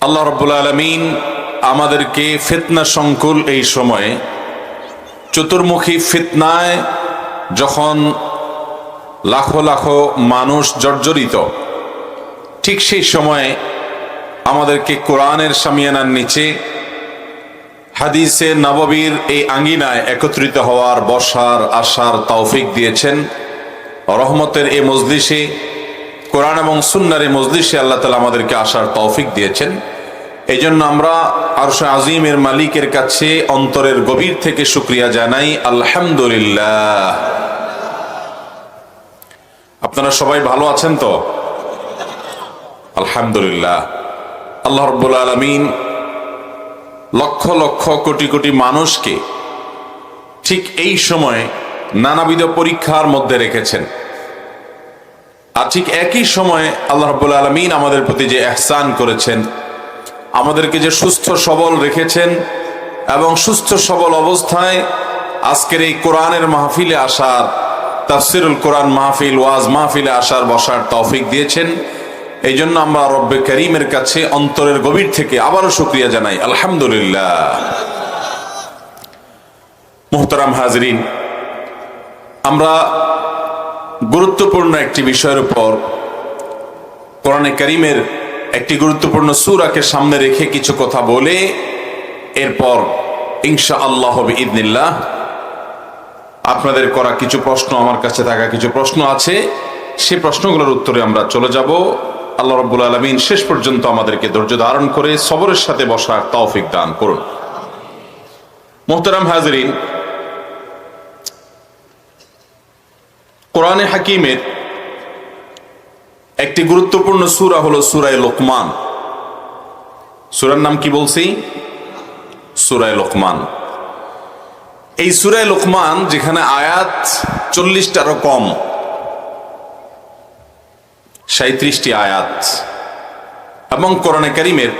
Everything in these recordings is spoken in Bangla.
আল্লাহ রব্বুল আলমিন আমাদেরকে ফিতনা সংকুল এই সময়ে চতুর্মুখী ফিতনায় যখন লাখো লাখো মানুষ জর্জরিত, ঠিক সেই সময়ে আমাদেরকে কোরআনের সামিয়ানার নিচে, হাদিসে নববীর এই আঙ্গিনায় একত্রিত হওয়ার বসার আশার তৌফিক দিয়েছেন। রহমতের এ মজলিসে কোরআন এবং সুন্নার মজলিসে আল্লাহ তালা আমাদেরকে আসার তৌফিক দিয়েছেন। এই জন্য আমরা আরশ আজিমের মালিকের কাছে অন্তরের গভীর থেকে শুক্রিয়া জানাই। আলহামদুলিল্লাহ। আপনারা সবাই ভালো আছেন তো? আলহামদুলিল্লাহ। আল্লাহ রব্বুল আলমিন লক্ষ লক্ষ কোটি কোটি মানুষকে ঠিক এই সময়ে নানাবিধ পরীক্ষার মধ্যে রেখেছেন। আর ঠিক একই সময়ে আল্লাহ রব্বুল আলমিন আমাদের প্রতি যে এহসান করেছেন, আমাদেরকে যে সুস্থ সবল রেখেছেন এবং সুস্থ সবল অবস্থায় আজকের এই কোরআনের মাহফিলে আসার, তাফসিরুল কোরআন মাহফিল, ওয়াজ মাহফিলে আসার বসার তৌফিক দিয়েছেন। এই জন্য আমরা রব্বে করিমের কাছে অন্তরের গভীর থেকে আবারও শুক্রিয়া জানাই। আলহামদুলিল্লাহ। মোহতারাম হাজরিন, আমরা গুরুত্বপূর্ণ একটি বিষয়ের উপর কোরআনে করিমের একটি গুরুত্বপূর্ণ সুরাকে সামনে রেখে কিছু কথা বলে এরপর ইনশা আল্লাহ হবে ইদনিল্লাহ আপনাদের করা কিছু প্রশ্ন, আমার কাছে থাকা কিছু প্রশ্ন আছে। সে প্রশ্নগুলোর উত্তরে আমরা চলে যাব। আল্লাহ রব্বুল আলমিন শেষ পর্যন্ত আমাদেরকে ধৈর্য ধারণ করে সবরের সাথে বসার তৌফিক দান করুন। মোহতারাম হাজরিন কোরআনে হাকিমের একটি গুরুত্বপূর্ণ সুরা হলো সুরায় লোকমান। সুরার নাম কি বলছি? সুরায় লোকমান। এই সুরায় লোকমান যেখানে আয়াত চল্লিশটারও কম সাঁত্রিশটি আয়াত, এবং কোরআনে করিমের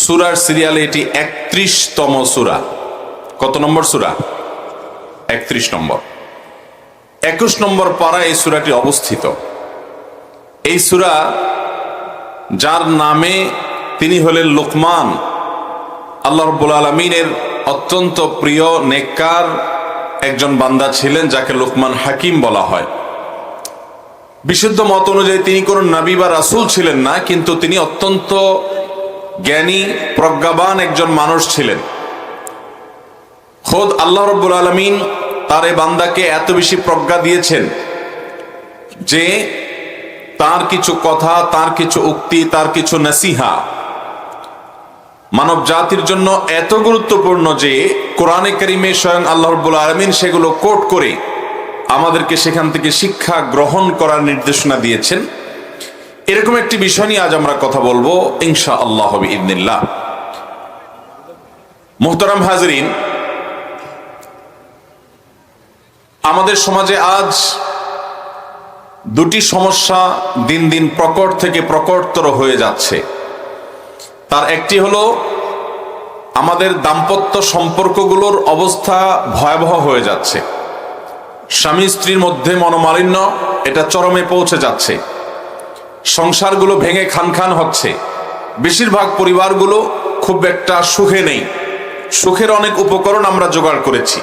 সুরার সিরিয়ালে এটি একত্রিশতম সুরা। কত নম্বর সুরা? একত্রিশ নম্বর। একুশ নম্বর পাড়া এই সুরাটি অবস্থিত। এই সুরা যার নামে তিনি হলেন লোকমান। আল্লাহ রব্বুল আলমিনের অত্যন্ত প্রিয় নেককার একজন বান্দা ছিলেন, যাকে লোকমান হাকিম বলা হয়। বিশুদ্ধ মত অনুযায়ী তিনি কোন নাবি বা রাসুল ছিলেন না, কিন্তু তিনি অত্যন্ত জ্ঞানী, প্রজ্ঞাবান একজন মানুষ ছিলেন। খোদ আল্লাহ রব্বুল আলমিন তার এ বান্দাকে এত বেশি প্রজ্ঞা দিয়েছেন যে তার কিছু কথা, তার কিছু উক্তি, তার কিছু নাসিহা মানব জাতির জন্য এত গুরুত্বপূর্ণ যে কোরআনে করিমে স্বয়ং আল্লাহ রব্বুল আলমিন সেগুলো কোট করে আমাদেরকে সেখান থেকে শিক্ষা গ্রহণ করার নির্দেশনা দিয়েছেন। এরকম একটি বিষয় নিয়ে আজ আমরা কথা বলব ইনশা আল্লাহ ইবনিল্লাহ মোহতারাম হাজরিন আমাদের সমাজে আজ দুটি সমস্যা দিন দিন প্রকট থেকে প্রকটতর হয়ে যাচ্ছে। তার একটি হলো, আমাদের দাম্পত্য সম্পর্কগুলোর অবস্থা ভয়াবহ হয়ে যাচ্ছে। স্বামী স্ত্রীর মধ্যে মনোমালিন্য, এটা চরমে পৌঁছে যাচ্ছে। সংসারগুলো ভেঙে খান খান হচ্ছে। বেশিরভাগ পরিবারগুলো খুব একটা সুখে নেই। সুখের অনেক উপকরণ আমরা জোগাড় করেছি।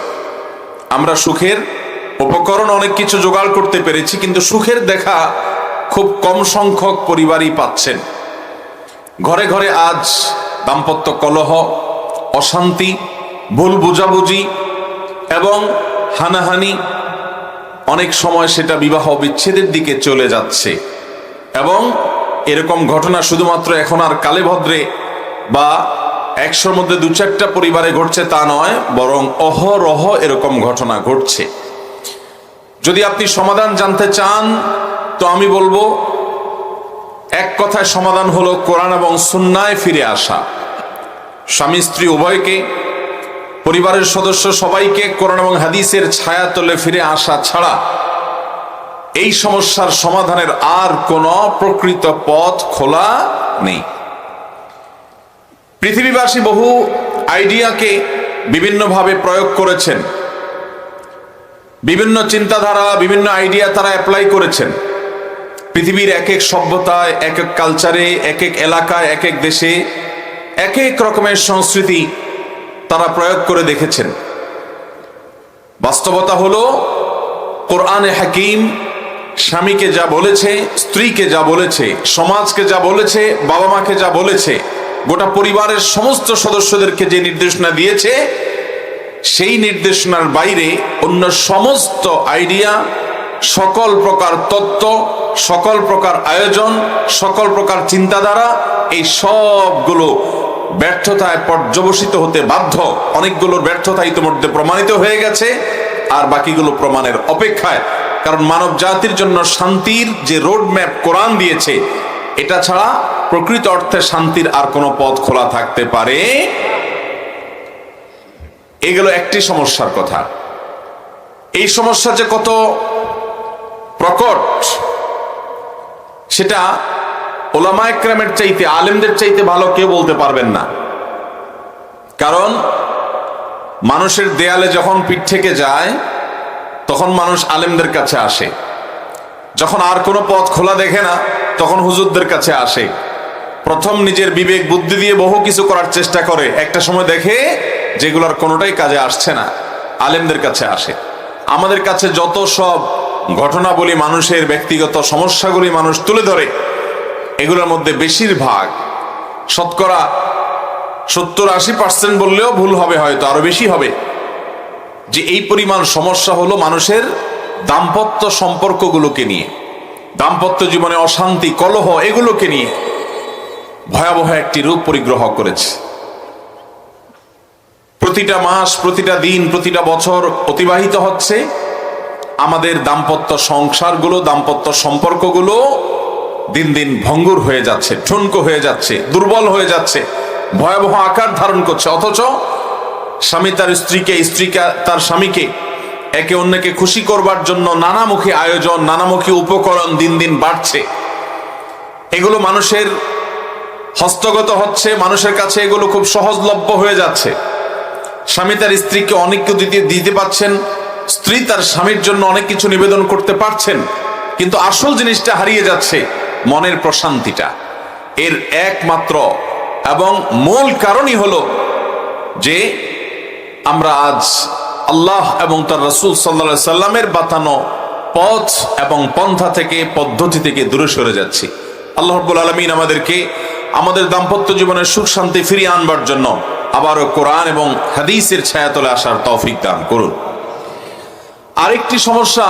আমরা সুখের উপকরণ অনেক কিছু জোগাড় করতে পেরেছি, কিন্তু সুখের দেখা খুব কম সংখ্যক পরিবারই পাচ্ছেন। ঘরে ঘরে আজ দাম্পত্য কলহ, অশান্তি, ভুল বুঝাবুঝি এবং হানাহানি অনেক সময় সেটা বিবাহ বিচ্ছেদের দিকে চলে যাচ্ছে। এবং এরকম ঘটনা শুধুমাত্র এখন আর কালে ভদ্রে বা একশোর মধ্যে দু চারটা পরিবারে ঘটছে তা নয়, বরং অহরহ এরকম ঘটনা ঘটছে। যদি আপনি সমাধান জানতে চান, তো আমি বলব, এক কথায় সমাধান হলো কোরআন এবং সুন্নায় ফিরে আসা। স্বামী, স্ত্রী উভয়কে, পরিবারের সদস্য সবাইকে কোরআন এবং হাদিসের ছায়া তলে ফিরে আসা ছাড়া এই সমস্যার সমাধানের আর কোন প্রকৃত পথ খোলা নেই। পৃথিবীবাসী বহু আইডিয়াকে বিভিন্নভাবে প্রয়োগ করেছেন। বিভিন্ন চিন্তাধারা, বিভিন্ন আইডিয়া তারা অ্যাপ্লাই করেছেন। পৃথিবীর এক এক সভ্যতায় এক এক কালচারে এক এক এলাকায় এক এক দেশে এক এক রকমের সংস্কৃতি তারা প্রয়োগ করে দেখেছেন। বাস্তবতা হলো, কোরআনে হাকিম স্বামীকে যা বলেছে, স্ত্রীকে যা বলেছে, সমাজকে যা বলেছে বাবা মাকে যা বলেছে, গোটা পরিবারের সমস্ত সদস্যদেরকে যে নির্দেশনা দিয়েছে সেই নির্দেশনার বাইরে অন্য সমস্ত আইডিয়া, সকল প্রকার তত্ত্ব, সকল প্রকার আয়োজন, সকল প্রকার চিন্তাধারা, এই সবগুলো ব্যর্থতায় পর্যবসিত হতে বাধ্য। অনেকগুলোর ব্যর্থতা ইতিমধ্যে প্রমাণিত হয়ে গেছে, আর বাকিগুলো প্রমাণের অপেক্ষায়। কারণ মানব জাতির জন্য শান্তির যে রোড ম্যাপ কোরআন দিয়েছে, এটা ছাড়া প্রকৃত অর্থে শান্তির আর কোনো পথ খোলা থাকতে পারে এগুলো একটি সমস্যার কথা। এই সমস্যা যে কত প্রকট, সেটা ওলামায়ক্রামের চাইতে, আলেমদের চাইতে ভালো কেউ বলতে পারবেন না। কারণ মানুষের দেয়ালে যখন পিঠ থেকে যায়, তখন মানুষ আলেমদের কাছে আসে। যখন আর কোনো পথ খোলা দেখে না, তখন হুজুরদের কাছে আসে। প্রথম নিজের বিবেক, বুদ্ধি দিয়ে বহু কিছু করার চেষ্টা করে। একটা সময় দেখে যেগুলোর কোনোটাই কাজে আসছে না, আলেমদের কাছে আসে। আমাদের কাছে যত সব ঘটনাবলী, মানুষের ব্যক্তিগত সমস্যাগুলি মানুষ তুলে ধরে, এগুলোর মধ্যে বেশিরভাগ শতকরা সত্তর আশি পার্সেন্ট বললেও ভুল হবে হয়তো, আরও বেশি হবে। যে এই পরিমাণ সমস্যা হলো মানুষের দাম্পত্য সম্পর্কগুলোকে নিয়ে, দাম্পত্য জীবনে অশান্তি, কলহ, এগুলোকে নিয়ে ভয়াবহ একটি রূপ পরিগ্রহ করেছে। প্রতিটা মাস, প্রতিটা দিন, প্রতিটা বছর অতিবাহিত হচ্ছে আমাদের দাম্পত্য সংসারগুলো, দাম্পত্য সম্পর্কগুলো দিন দিন ভঙ্গুর হয়ে যাচ্ছে, ঠুনকো হয়ে যাচ্ছে, দুর্বল হয়ে যাচ্ছে, ভয়াবহ আকার ধারণ করছে। অথচ স্বামী তার স্ত্রীকে স্ত্রীকে তার স্বামীকে একে অন্যকে খুশি করবার জন্য নানামুখী আয়োজন, নানামুখী উপকরণ দিন দিন বাড়ছে। এগুলো মানুষের হস্তগত হচ্ছে, মানুষের কাছে এগুলো খুব সহজলভ্য হয়ে যাচ্ছে। স্বামী তার স্ত্রীকে অনেক কিছু দিতে দিতে পাচ্ছেন স্ত্রী তার স্বামীর জন্য অনেক কিছু নিবেদন করতে পারছেন, কিন্তু আসল জিনিসটা হারিয়ে যাচ্ছে মনের প্রশান্তিটা। এর একমাত্র এবং মূল কারণই হলো যে আমরা আজ আল্লাহ এবং তার রসুল সাল্লা সাল্লামের বাতানো পথ এবং পন্থা থেকে, পদ্ধতি থেকে দূরে সরে যাচ্ছি। আল্লাহ রব্বুল আলমিন আমাদেরকে আমাদের দাম্পত্য জীবনের সুখ শান্তি ফিরিয়ে আনবার জন্য আবারও কোরআন এবং হাদিসের ছায়াতলে আসার তৌফিক দান করুন। আরেকটি সমস্যা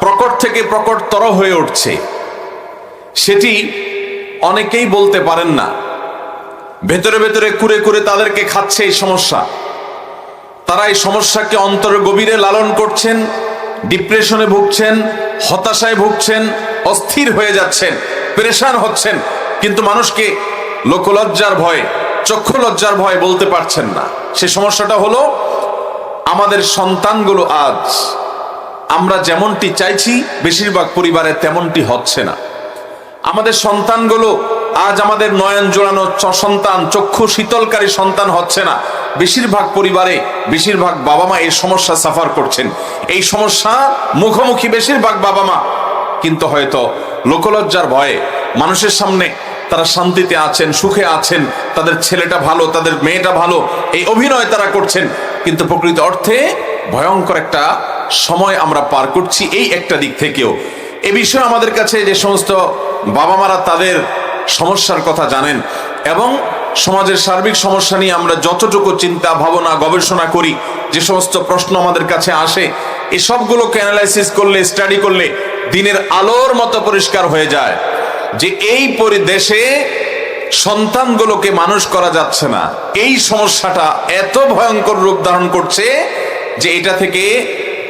প্রকট থেকে প্রকটতর হয়ে উঠছে। সেটি অনেকেই বলতে পারেন না। ভেতরে ভেতরে কুরে কুরে তাদেরকে খাচ্ছে এই সমস্যা। তারা এই সমস্যাকে অন্তরের গভীরে লালন করছেন, ডিপ্রেশনে ভুগছেন, হতাশায় ভুগছেন, অস্থির হয়ে যাচ্ছেন, পেরেশান হচ্ছেন। কিন্তু মানুষকে লোকলজ্জার ভয় চক্ষু লজ্জার ভয় বলতে পারছেন না। সে সমস্যাটা হলো, আমাদের সন্তানগুলো আজ আমরা যেমনটি চাইছি, বেশিরভাগ পরিবারে তেমনটি হচ্ছে না। আমাদের সন্তানগুলো আজ আমাদের নয়ন জোড়ানো সন্তান, চক্ষু শীতলকারী সন্তান হচ্ছে না। বেশিরভাগ পরিবারে বেশিরভাগ বাবা মা এই সমস্যা সাফার করছেন। এই সমস্যা মুখোমুখি বেশিরভাগ বাবা মা কিন্তু হয়তো লোকলজ্জার ভয়ে মানুষের সামনে তারা শান্তিতে আছেন, সুখে আছেন, তাদের ছেলেটা ভালো, তাদের মেয়েটা ভালো, এই অভিনয় তারা করছেন। কিন্তু প্রকৃত অর্থে ভয়ঙ্কর একটা সময় আমরা পার করছি এই একটা দিক থেকেও। এ বিষয়ে আমাদের কাছে যে সমস্ত বাবা মারা তাদের সমস্যার কথা জানেন এবং সমাজের সার্বিক সমস্যা নিয়ে আমরা যতটুকু চিন্তা, ভাবনা, গবেষণা করি, যে সমস্ত প্রশ্ন আমাদের কাছে আসে এই সবগুলোকে অ্যানালাইসিস করলে স্টাডি করলে দিনের আলোর মতো পরিষ্কার হয়ে যায়। যে এই পরিদেশে সন্তানগুলোকে মানুষ করা যাচ্ছে না। এই সমস্যাটা এত ভয়ঙ্কর রূপ ধারণ করছে যে এটা থেকে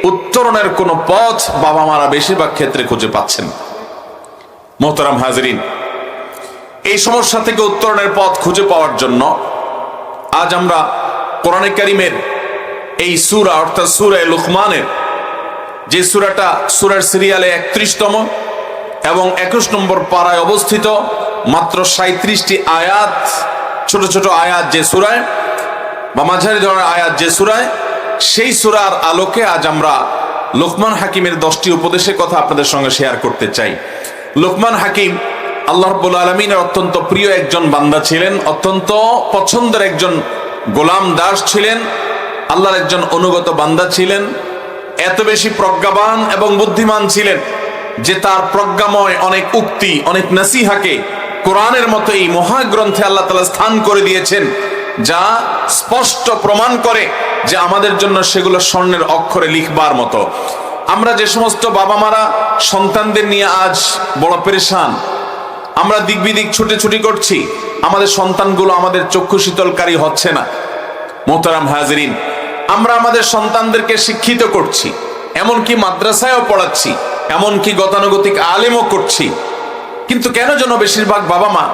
উত্তরণের কোনো পথ বাবা মারা বেশিরভাগ ক্ষেত্রে খুঁজে পাচ্ছেন মোহতারাম হাজরিন, এই সমস্যা থেকে উত্তরণের পথ খুঁজে পাওয়ার জন্য আজ আমরা কোরআনে কারিমের এই সুরা, অর্থাৎ সুরায় লুকমানের যে সুরাটা, সুরার সিরিয়ালে একত্রিশতম এবং একুশ নম্বর পাড়ায় অবস্থিত মাত্র সাঁত্রিশটি আয়াত, ছোট ছোট আয়াত যে সুরায় বা মাঝারি ধরনের আয়াত যে সুরায়, সেই সুরার আলোকে আজ আমরা লোকমান হাকিমের দশটি উপদেশের কথা আপনাদের সঙ্গে শেয়ার করতে চাই। লোকমান হাকিম আল্লাহ রব্বুল আলমিনের অত্যন্ত প্রিয় একজন বান্দা ছিলেন, অত্যন্ত পছন্দের একজন গোলাম দাস ছিলেন, আল্লাহর একজন অনুগত বান্দা ছিলেন, এত বেশি প্রজ্ঞাবান এবং বুদ্ধিমান ছিলেন। যে তার প্রজ্ঞাময় অনেক উক্তি, অনেক নাসিহাকে কোরআনের মতো এই মহাগ্রন্থে আল্লাহ তালা স্থান করে দিয়েছেন, যা স্পষ্ট প্রমাণ করে যে আমাদের জন্য সেগুলো স্বর্ণের অক্ষরে লিখবার মতো। আমরা যে সমস্ত বাবা মারা সন্তানদের নিয়ে আজ বড় পেরেশান, আমরা দিক বিদিক ছুটে ছুটি করছি, আমাদের সন্তানগুলো আমাদের চক্ষু শীতলকারী হচ্ছে না। মোহতারাম হাজরিন, আমরা আমাদের সন্তানদেরকে শিক্ষিত করছি, এমনকি মাদ্রাসায়ও পড়াচ্ছি। এমনকি গতানুগতিক আলেমও করছি। কিন্তু কেন যেন বেশিরভাগ বাবা মা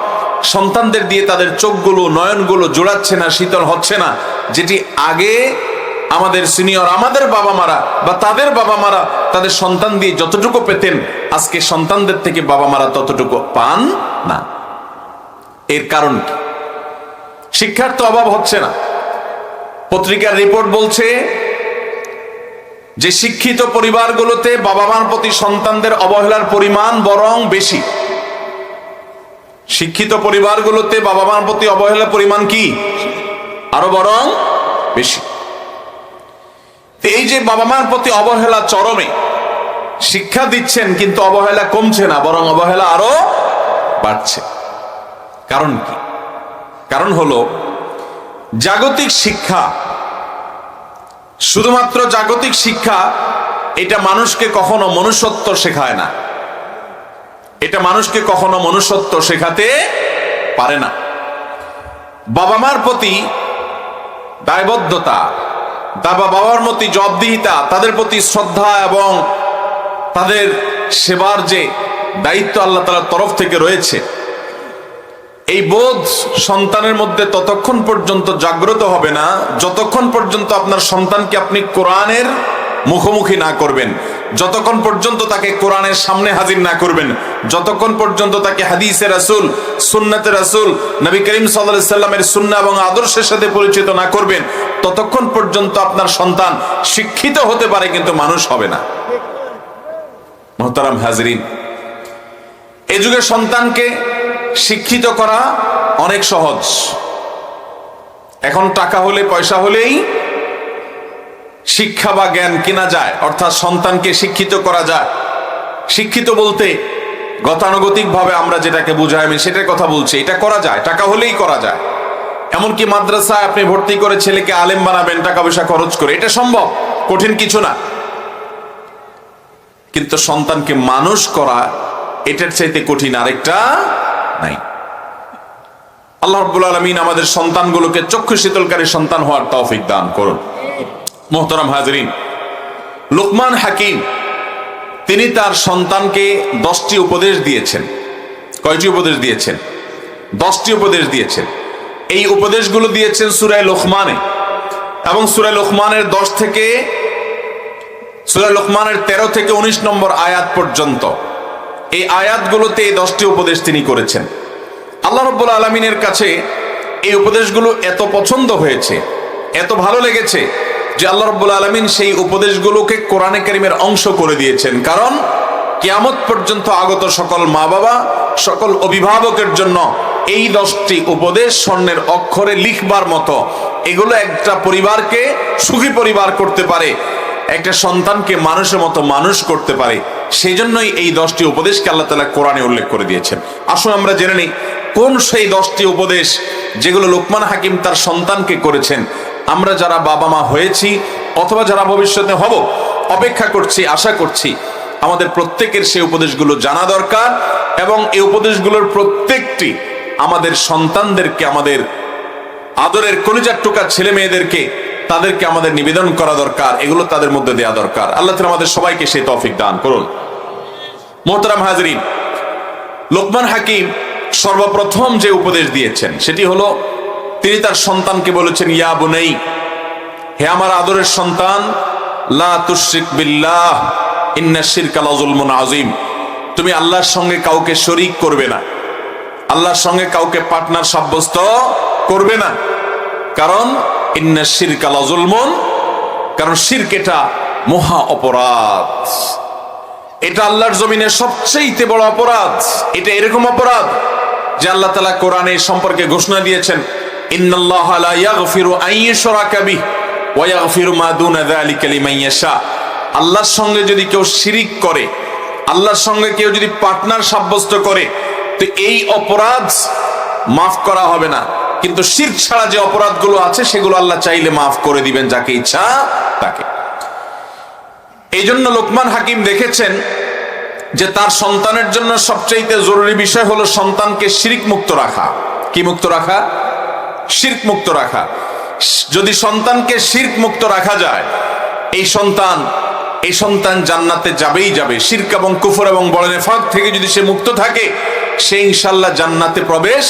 সন্তানদের দিয়ে তাদের চোখগুলো, নয়নগুলো জোড়াচ্ছে না, শীতল হচ্ছে না, যেটি আগে আমাদের সিনিয়র, আমাদের বাবা মারা বা তাদের বাবা মারা তাদের সন্তান দিয়ে যতটুকু পেতেন, আজকে সন্তানদের থেকে বাবা মারা ততটুকু পান না। এর কারণ কি? শিক্ষার তো অভাব হচ্ছে না। পত্রিকার রিপোর্ট বলছে যে শিক্ষিত পরিবারগুলোতে বাবা মার প্রতি সন্তানদের অবহেলার পরিমাণ বরং বেশি। শিক্ষিত পরিবারগুলোতে বাবা মার প্রতি অবহেলার পরিমাণ কি? আরও বরং বেশি। এই যে বাবা মার প্রতি অবহেলা চরমে, শিক্ষা দিচ্ছেন কিন্তু অবহেলা কমছে না, বরং অবহেলা আরও বাড়ছে। কারণ কি? কারণ হলো, জাগতিক শিক্ষা শুধুমাত্র জাগতিক শিক্ষা, এটা মানুষকে কখনো মনুষ্যত্ব শেখায় না। এটা মানুষকে কখনো মনুষ্যত্ব শেখাতে পারে না। বাবা মার প্রতি দায়বদ্ধতা, দাবা বাবার মতো জবাবদিহিতা, তাদের প্রতি শ্রদ্ধা এবং তাদের সেবার যে দায়িত্ব আল্লাহ তালার তরফ থেকে রয়েছে এই বোধ সন্তানের মধ্যে ততক্ষণ পর্যন্ত জাগ্রত হবে না, যতক্ষণ পর্যন্ত আপনার সন্তানকে আপনি কোরআনের মুখোমুখি না করবেন, যতক্ষণ পর্যন্ত তাকে কোরআনের সামনে হাজির না করবেন, যতক্ষণ পর্যন্ত তাকে হাদিসে রাসুল সুন্নাতে রাসুল, নবী করিম সাল্লামের সুন্না এবং আদর্শের সাথে পরিচিত না করবেন, ততক্ষণ পর্যন্ত আপনার সন্তান শিক্ষিত হতে পারে কিন্তু মানুষ হবে না। মোহতারাম হাজরিন, এ যুগে সন্তানকে শিক্ষিত করা অনেক সহজ। এখন টাকা হলে, পয়সা হলেই শিক্ষা বা জ্ঞান কেনা যায়, অর্থাৎ সন্তানকে শিক্ষিত করা যায়। শিক্ষিত বলতে গতানুগতিক ভাবে আমরা যেটাকে বুঝাই, আমি সেটার কথা বলছি। এটা করা যায়, টাকা হলেই করা যায়। এমনকি মাদ্রাসায় আপনি ভর্তি করে ছেলেকে আলেম বানাবেন টাকা পয়সা খরচ করে, এটা সম্ভব, কঠিন কিছু না। কিন্তু সন্তানকে মানুষ করা, এটার চাইতে কঠিন আরেকটা নাই। আল্লাহ রব্বুল আলমিন আমাদের সন্তানগুলোকে চক্ষু শীতলকারী সন্তান হওয়ার তৌফিক দান করুন। মোহতরম হাজরিন, লুকমান হাকিম, তিনি তার সন্তানকে দশটি উপদেশ দিয়েছেন। কয়টি উপদেশ দিয়েছেন? দশটি উপদেশ দিয়েছেন। এই উপদেশগুলো দিয়েছেন সুরায় লোকমানে। এবং সুরায় লোকমানের দশ থেকে, সুরায় লোকমানের তেরো থেকে উনিশ নম্বর আয়াত পর্যন্ত। এই আয়াতগুলোতে এই দশটি উপদেশ তিনি করেছেন। আল্লাহ রব্বুল আলমিনের কাছে এই উপদেশগুলো এত পছন্দ হয়েছে, এত ভালো লেগেছে যে আল্লাহ রব্বুল আলমিন সেই উপদেশগুলোকে কোরআনে করিমের অংশ করে দিয়েছেন। কারণ কিয়ামত পর্যন্ত আগত সকল মা বাবা সকল অভিভাবকের জন্য এই দশটি উপদেশ স্বর্ণের অক্ষরে লিখবার মতো এগুলো একটা পরিবারকে সুখী পরিবার করতে পারে। একটা সন্তানকে মানুষের মতো মানুষ করতে পারে সেই জন্যই এই দশটি উপদেশকে আল্লাহ তালা কোরআনে উল্লেখ করে দিয়েছেন। আসুন আমরা জেনে নিই, কোন সেই দশটি উপদেশ যেগুলো লোকমান হাকিম তার সন্তানকে করেছেন? আমরা যারা বাবা মা হয়েছি অথবা যারা ভবিষ্যতে হব, অপেক্ষা করছি, আশা করছি, আমাদের প্রত্যেকের সেই উপদেশগুলো জানা দরকার এবং এই উপদেশগুলোর প্রত্যেকটি আমাদের সন্তানদেরকে, আমাদের আদরের কলিজার টুকা ছেলে মেয়েদেরকে তাদেরকে আমাদের নিবেদন করা দরকার, এগুলো তাদের মধ্যে দেওয়া দরকার। আল্লাহ তালা আমাদের সবাইকে সেই তৌফিক দান করুন। মোহতারাম হাজরিন, লোকমান হাকিম সর্বপ্রথম যে উপদেশ দিয়েছেন, সেটি হলো, তিনি তার সন্তানকে বলেছেন, ইয়া বুনেই, হে আমার আদরের সন্তান, লা বিল্লাহ আযীম। তুমি আল্লাহর সঙ্গে কাউকে শরীক করবে না। আল্লাহর সঙ্গে কাউকে পার্টনার সাব্যস্ত করবে না। কারণ কারণ শিরক এটা মহা অপরাধ। এটা আল্লাহর জমিনের সবচেয়ে বড় অপরাধ। এটা এরকম অপরাধ যে আল্লাহ তালা কোরআনে এই সম্পর্কে ঘোষণা দিয়েছেন, ইন্নাল্লাহ ওয়া আল্লাহর সঙ্গে যদি কেউ শিরিক করে, আল্লাহর সঙ্গে কেউ যদি পার্টনার সাব্যস্ত করে, তো এই অপরাধ মাফ করা হবে না। কিন্তু শিরক ছাড়া যে অপরাধগুলো আছে, সেগুলো আল্লাহ চাইলে মাফ করে দিবেন যাকে ইচ্ছা তাকে। এই জন্য লোকমান হাকিম দেখেছেন যে তার সন্তানের জন্য সবচাইতে জরুরি বিষয় হলো সন্তানকে শিরিক মুক্ত রাখা। কি মুক্ত রাখা? শির্ক মুক্ত রাখা। যদি সন্তানকে শির্ক মুক্ত রাখা যায়, এই সন্তান এই সন্তান জান্নাতে যাবেই যাবে। শির্ক এবং কুফর এবং বড় নেফাক থেকে যদি সে মুক্ত থাকে, সে ইনশাল্লাহ জান্নাতে প্রবেশ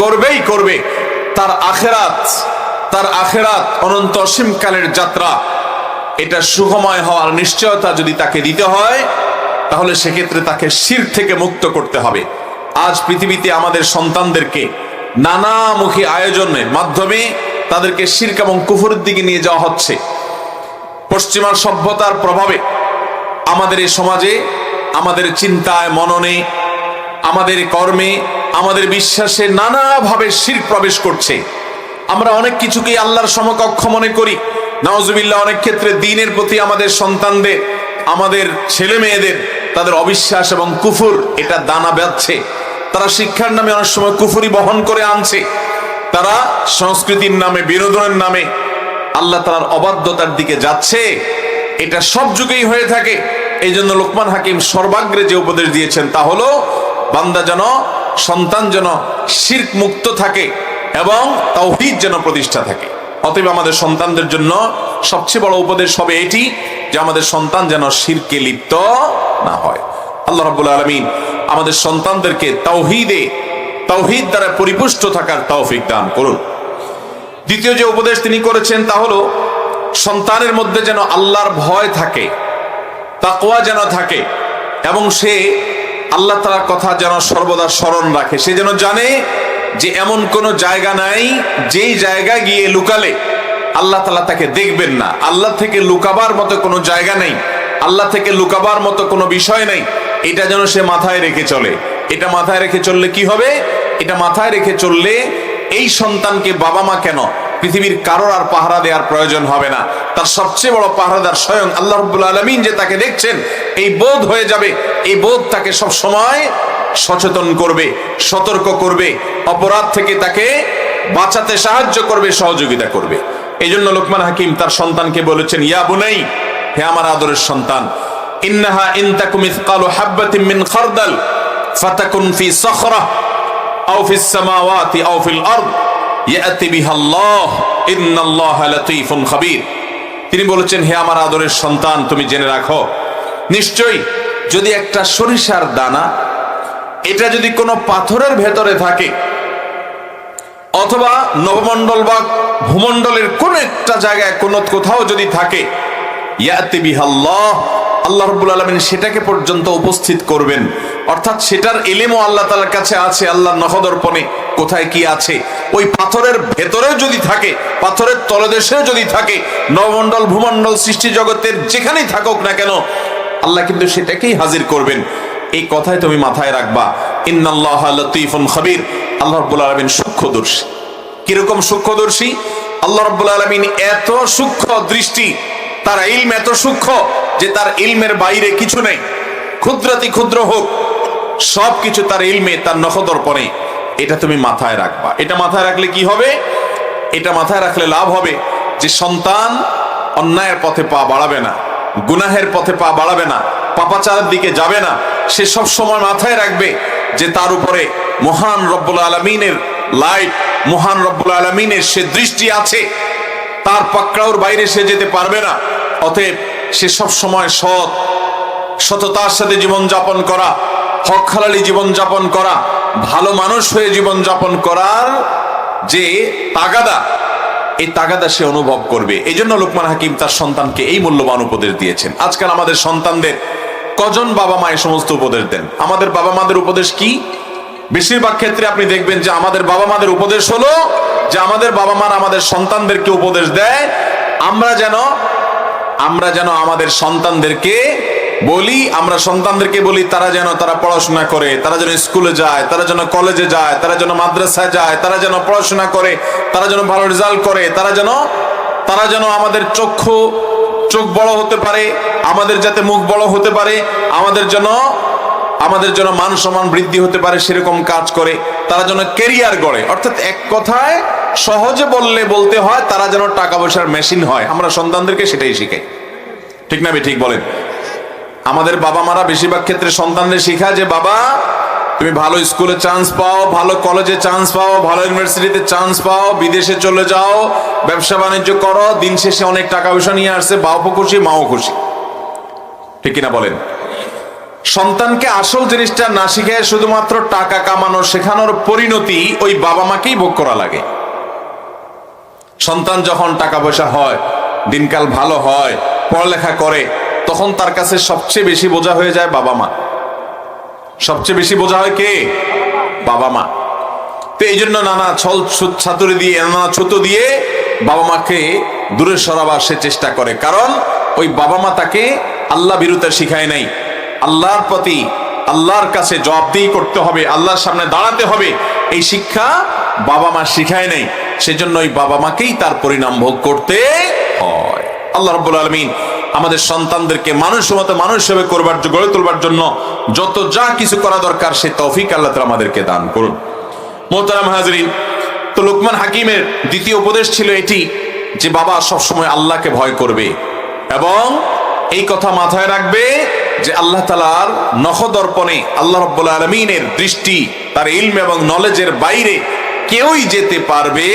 করবেই করবে। তার আখেরাত তার আখেরাত অনন্ত অসীমকালের যাত্রা। এটা সুখময় হওয়ার নিশ্চয়তা যদি তাকে দিতে হয়, তাহলে সেক্ষেত্রে তাকে শির থেকে মুক্ত করতে হবে। আজ পৃথিবীতে আমাদের সন্তানদেরকে নানামুখী আয়োজনের মাধ্যমে তাদেরকে শির্ক এবং কুফুরের দিকে নিয়ে যাওয়া হচ্ছে। পশ্চিমা সভ্যতার প্রভাবে আমাদের এই সমাজে, আমাদের চিন্তায়, মননে, আমাদের কর্মে আমাদের বিশ্বাসে নানাভাবে শির প্রবেশ করছে। আমরা অনেক কিছুকে আল্লাহর সমকক্ষ মনে করি। নওয়াজুবিল্লাহ অনেক ক্ষেত্রে দিনের প্রতি আমাদের সন্তানদের, আমাদের ছেলে মেয়েদের তাদের অবিশ্বাস এবং কুফুর, এটা দানা বাঁধছে। তারা শিক্ষার নামে অনেক সময় কুফুরি বহন করে আনছে। তারা সংস্কৃতির নামে, বিনোদনের নামে আল্লাহ তালার অবাধ্যতার দিকে যাচ্ছে। এটা সব যুগেই হয়ে থাকে। এই জন্য লোকমান হাকিম সর্বাগ্রে যে উপদেশ দিয়েছেন তা হলো, বান্দা যেন সন্তান যেন শির্ক মুক্ত থাকে এবং তাওহিদ যেন প্রতিষ্ঠা থাকে। অতএব আমাদের সন্তানদের জন্য সবচেয়ে বড় উপদেশ হবে এটি যে আমাদের সন্তান যেন শিরকে লিপ্ত না হয়। আল্লাহ রাব্বুল আলামিন আমাদের সন্তানদেরকে তাওহিদে তাওহিদ দ্বারা পরিপুষ্ট থাকার তৌফিক দান করুন। দ্বিতীয় যে উপদেশ তিনি করেছেন তা হলো, সন্তানের মধ্যে যেন আল্লাহর ভয় থাকে, তাকওয়া যেন থাকে এবং সে আল্লাহ তালার কথা যেন সর্বদা স্মরণ রাখে। সে যেন জানে যে এমন কোনো জায়গা নাই, যেই জায়গা গিয়ে লুকালে আল্লাহ তালা তাকে দেখবেন না। আল্লাহ থেকে লুকাবার মতো কোনো জায়গা নেই, আল্লাহ থেকে লুকাবার মতো কোনো বিষয় নেই। এটা যেন সে মাথায় রেখে চলে। এটা মাথায় রেখে চললে কি হবে? এটা মাথায় রেখে চললে এই সন্তানকে বাবা মা কেন পৃথিবীর কারোর আর পাহারা দেওয়ার প্রয়োজন হবে না। তার সবচেয়ে বড় পাহারাদার স্বয়ং আল্লাহ রব্বুল আলমিন যে তাকে দেখছেন, এই বোধ হয়ে যাবে। এই বোধ তাকে সব সময় সচেতন করবে, সতর্ক করবে, অপরাধ থেকে তাকে বাঁচাতে সাহায্য করবে, সহযোগিতা করবে। এই জন্য লোকমান হাকিম তার সন্তানকে বলেছেন, ইয়া বুনাই, হে আমার আদরের সন্তান, ইন্নাহা ইনতাকুম ইসকালু হাব্বাতিন মিন খারদাল, ফাতাকুন ফি সখরা, আও ফিস সামাওয়াতি আও ফিল আরদ। তিনি বলেছেন, হে আমার আদরের সন্তান, তুমি জেনে রাখো, নিশ্চয়ই যদি একটা সরিষার দানা, এটা যদি কোনো পাথরের ভেতরে থাকে, অথবা নবমণ্ডল বা ভূমণ্ডলের কোন একটা জায়গায়, কোন কোথাও যদি থাকে আল্লাহ রব্বুল আলমিন সেটাকে পর্যন্ত উপস্থিত করবেন। অর্থাৎ সেটার এলেমও আল্লাহ তালার কাছে আছে আল্লাহ নহদর্পণে কোথায় কি আছে? ওই পাথরের ভেতরে যদি থাকে, পাথরের তলদেশেও যদি থাকে, নবমণ্ডল, ভূমণ্ডল সৃষ্টি জগতের যেখানেই থাকুক না কেন, আল্লাহ কিন্তু সেটাকেই হাজির করবেন। এই কথাই তুমি মাথায় রাখবা। ইন্নাল্লাহ লতিফুন খাবির। আল্লাহ রব্বুল আলমিন সূক্ষ্মদর্শী। কীরকম সূক্ষ্মদর্শী? আল্লাহ রব্বুল আলমিন এত সূক্ষ্ম দৃষ্টি, তার ইলম এত সূক্ষ্ম যে তার ইলমের বাইরে কিছু নেই। ক্ষুদ্রাতি ক্ষুদ্র হোক সব কিছু তার ইলমে, তার নখদর্পণে। এটা তুমি মাথায় রাখবা। এটা মাথায় রাখলে কি হবে? এটা মাথায় রাখলে লাভ হবে যে সন্তান অন্যায়ের পথে পা বাড়াবে না, গুনাহের পথে পা বাড়াবে না, পাপাচারের দিকে যাবে না। সে সব সময় মাথায় রাখবে যে তার উপরে মহান রব্বুল আলমিনের লাইট মহান রব্বুল আলমিনের সে দৃষ্টি আছে। তার পাকড়াওর বাইরে সে যেতে পারবে না। অতএব সে সব সময় সৎ, সততার সাথে জীবন যাপন করা হক হালালি জীবন যাপন করা, ভালো মানুষ হয়ে জীবন যাপন করার যে তাগাদা, এই তাগাদা সে অনুভব করবে। এই জন্য লোকমান হাকিম তার সন্তানকে এই মূল্যবান উপদেশ দিয়েছেন। আজকাল আমাদের সন্তানদের, কজন বাবা মা এই সমস্ত উপদেশ দেন? আমাদের বাবা মাদের উপদেশ কি? বেশিরভাগ ক্ষেত্রে আপনি দেখবেন যে আমাদের বাবা মাদের উপদেশ হলো যে আমাদের বাবা মারা আমাদের সন্তানদেরকে উপদেশ দেয়। আমরা যেন আমরা যেন আমাদের সন্তানদেরকে বলি, আমরা সন্তানদেরকে বলি, তারা যেন তারা পড়াশোনা করে, তারা যেন স্কুলে যায়, তারা যেন কলেজে যায়, তারা যেন মাদ্রাসায় যায়, তারা যেন পড়াশোনা করে, তারা যেন ভালো রেজাল্ট করে, তারা যেন তারা যেন আমাদের চক্ষু, চোখ বড় হতে পারে, আমাদের যাতে মুখ বড় হতে পারে, আমাদের জন্য আমাদের জন্য মান সম্মান বৃদ্ধি হতে পারে, সেরকম কাজ করে, তারা যেন কেরিয়ার গড়ে। অর্থাৎ এক কথায় সহজে বললে বলতে হয়, তারা যেন টাকা পয়সার মেশিন হয়। আমরা সন্তানদেরকে সেটাই শিখাই। ঠিক না ঠিক বলেন? আমাদের বাবা মারা বেশিরভাগ ক্ষেত্রে সন্তানদের শেখায় যে, বাবা, তুমি ভালো স্কুলে চান্স পাও, ভালো কলেজে চান্স পাও, ভালো ইউনিভার্সিটিতে চান্স পাও, বিদেশে চলে যাও, ব্যবসা বাণিজ্য করো, দিন শেষে অনেক টাকা পয়সা নিয়ে আসছে, বাপও খুশি, মাও খুশি। ঠিক কিনা বলেন? সন্তানকে আসল জিনিসটা না শিখে শুধুমাত্র টাকা কামানো শেখানোর পরিণতি ওই বাবা মাকেই ভোগ করা লাগে। সন্তান যখন টাকা পয়সা হয়, দিনকাল ভালো হয়, পড়ালেখা করে তখন তার কাছে সবচেয়ে বেশি বোঝা হয়ে যায় বাবা মা। সবচেয়ে বেশি বোঝা হয় কে? বাবা মা। তো এই জন্য নানা ছল ছাতুরি দিয়ে, নানা ছুতো দিয়ে বাবা মাকে দূরে সরাবার সে চেষ্টা করে। কারণ ওই বাবা মা তাকে আল্লাহ বিরুদ্ধে শিখায় নাই। আল্লাহর প্রতি আল্লাহর কাছে জবাবদিহি করতে হবে, আল্লাহর সামনে দাঁড়াতে হবে। এই শিক্ষা বাবা মা শিখায় নাই। সেজন্য ওই বাবা মাকেই তার পরিণাম ভোগ করতে হয়। আল্লাহ রব্বুল আলমিন আমাদের সন্তানদেরকে মানুষের মতো মানুষ হিসেবে করবার গড়ে তোলবার জন্য যত যা কিছু করা দরকার সে তৌফিক আল্লাহ আমাদেরকে দান করুন। মোহতারাম হাজরিন, তো লোকমান হাকিমের দ্বিতীয় উপদেশ ছিল এটি, যে বাবা সবসময় আল্লাহকে ভয় করবে এবং এই কথা মাথায় রাখবে যে আল্লাহ তালার নখদর্পণে আল্লাহ রব্বুল আলমিনের দৃষ্টি, তার ইলম এবং নলেজের বাইরে কেউই যেতে পারবে